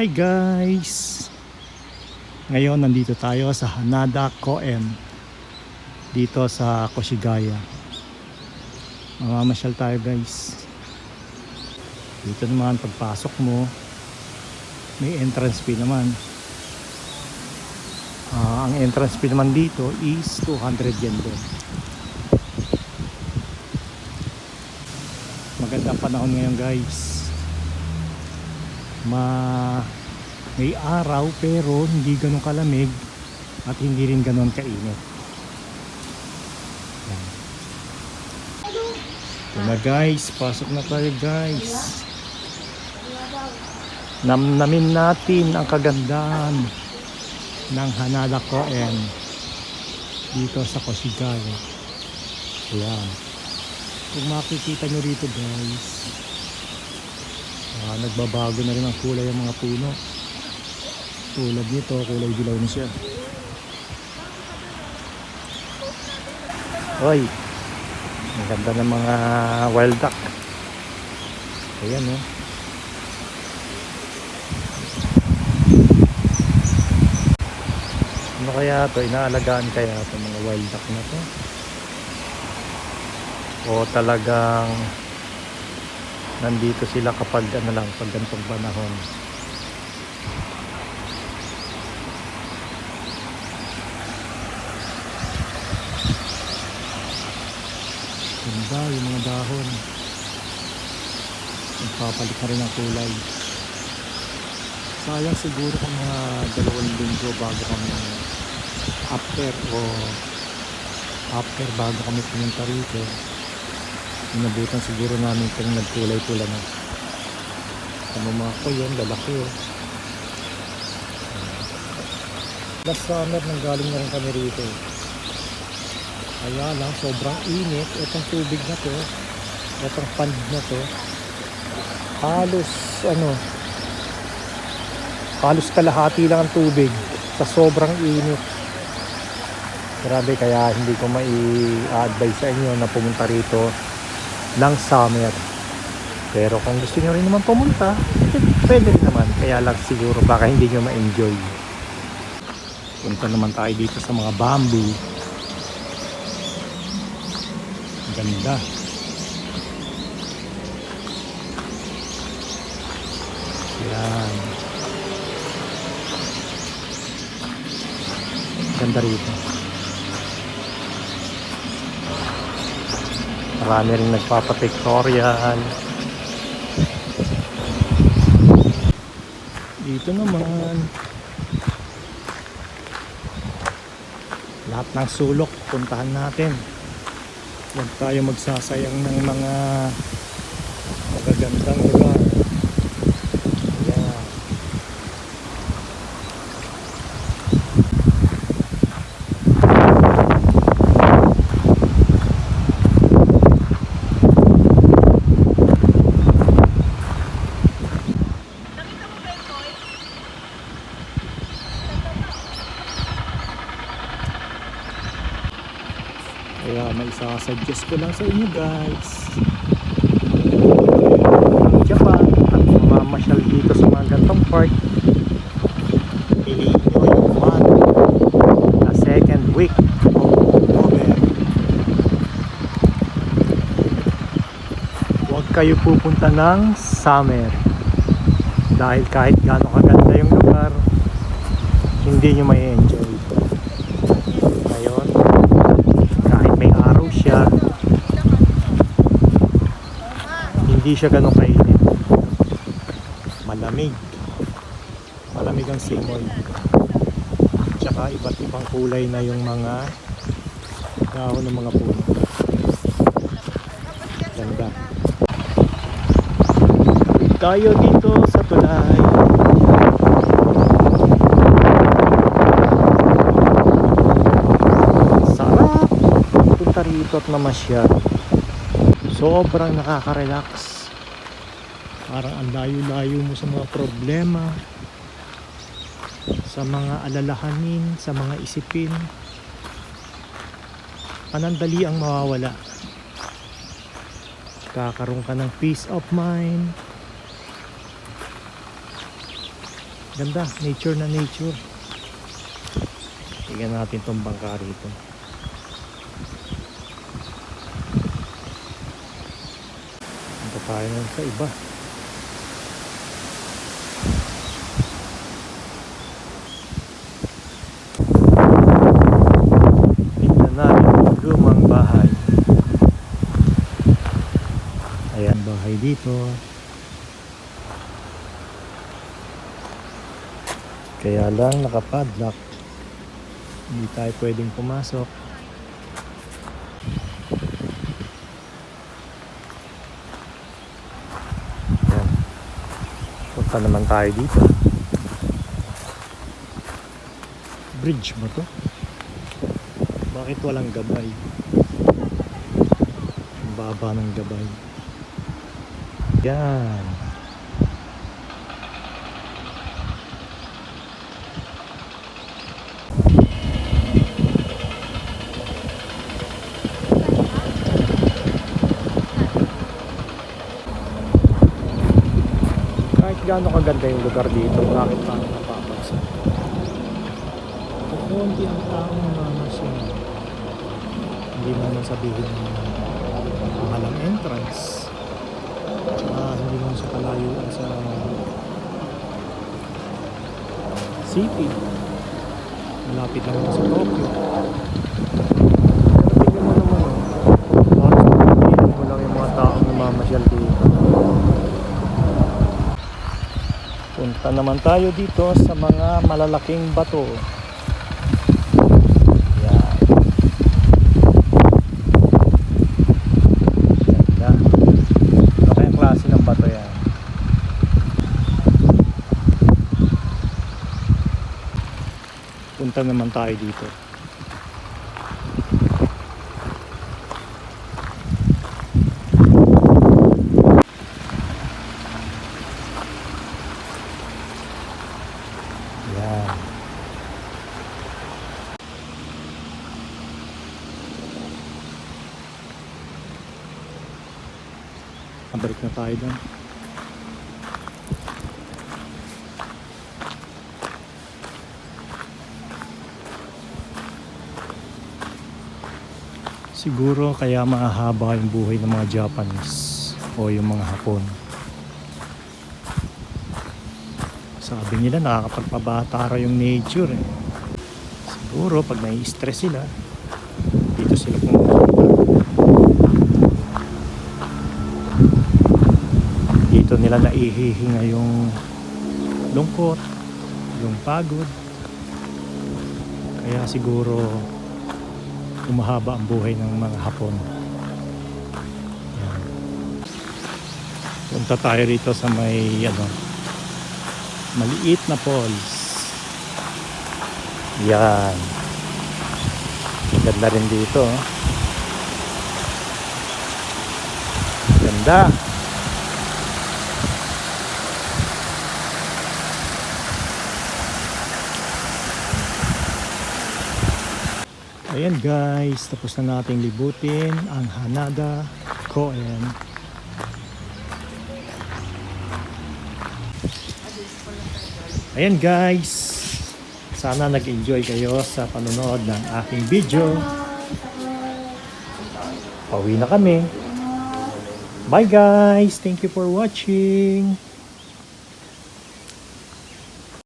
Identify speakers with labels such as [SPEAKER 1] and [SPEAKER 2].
[SPEAKER 1] Hi guys! Ngayon nandito tayo sa Hanada Koen dito sa Koshigaya. Mamamasyal tayo guys. Dito naman pagpasok mo may entrance fee naman. Ah, ang entrance fee naman dito is 200 yen din. Maganda panahon ngayon guys ma may araw pero hindi ganun kalamig at hindi rin ganun kainit. Ito na guys, pasok na tayo guys. Namnamin natin ang kagandahan ng Hanada Koen dito sa Koshigaya. Ayan. Kung makikita nyo rito guys, Ah, nagbabago na rin ang kulay ng mga puno. Tulad nito, kulay dilaw na siya. Hoy, ang ganda ng mga wild duck. Ayan oh. Ano kaya to? Inaalagaan kaya to mga wild duck na to? O talagang nandito sila kapag ano lang pag ganitong panahon. Ganda yung mga dahon? Nagpapalit na rin ang kulay. Sayang siguro kung mga dalawang linggo bago kami after o after bago kami pumunta rito Inabutan siguro namin kung nagkulay-pula na. Ano mga ko lalaki oh. Last summer nang galing na rin kami rito. Kaya lang, sobrang init. Itong tubig na to, itong pond na to, halos ano, halos kalahati lang ang tubig sa sobrang init. Grabe, kaya hindi ko mai-advise sa inyo na pumunta rito ng summer. Pero kung gusto nyo rin naman pumunta, pwede rin naman. Kaya lang siguro baka hindi nyo ma-enjoy. Punta naman tayo dito sa mga bamboo. Ganda. Yan. Ganda rito. Marami rin nagpapapictorial. Dito naman. Lahat ng sulok, puntahan natin. Huwag tayo magsasayang ng mga magagandang lugar. Ayan. Isasuggest ko lang sa inyo guys. Japan at mamasyal dito sa mga gantong park. Piliin nyo second week of October. Huwag kayo pupunta ng summer. Dahil kahit gaano kaganda yung lugar, hindi nyo may enjoy. Ngayon, kahit may araw siya hindi siya ganun kainit. Malamig. Malamig ang simoy. Tsaka iba't ibang kulay na yung mga dahon ng mga puno. Ganda. Tayo dito sa tulay. Sarap! Punta rito at namasyal sobrang nakaka-relax parang ang layo-layo mo sa mga problema sa mga alalahanin sa mga isipin panandali ang mawawala kakaroon ka ng peace of mind Ganda, nature na nature. Tingnan natin tong bangka rito. Punta tayo sa iba. Tingnan natin yung lumang bahay. Ayan, bahay dito. Kaya lang nakapadlock. Hindi tayo pwedeng pumasok. Ayan. Punta naman tayo dito. Bridge ba to? Bakit walang gabay? Ang baba ng gabay. Yan. Kahit gaano kaganda yung lugar dito, bakit pa napapansin? Kukunti ang taong namamasya. Hindi naman sabihin mahal ang entrance. Tsaka hindi naman sa kalayuan sa city. Malapit lang sa Tokyo. Tingnan mo naman, oh. Halos hindi mo lang yung mga taong namamasyal dito. Punta naman tayo dito sa mga malalaking bato. Yan. Ganda. Ano kayang klase ng bato yan? Punta naman tayo dito. Yan. Balik na tayo doon. Siguro kaya mahaba yung buhay ng mga Japanese o yung mga Hapon. Sabi nila nakakapagpabata raw yung nature eh. Siguro pag nai-stress sila, dito sila pumunta. Dito nila naihihinga yung lungkot, yung pagod. Kaya siguro umahaba ang buhay ng mga Hapon. Punta tayo rito sa may ano, maliit na falls. Yan. Ganda rin dito. oh. Ganda. Ayan guys, tapos na nating libutin ang Hanada Koen. Ayan guys, sana nag-enjoy kayo sa panonood ng aking video. Pauwi na kami. Bye guys, thank you for watching.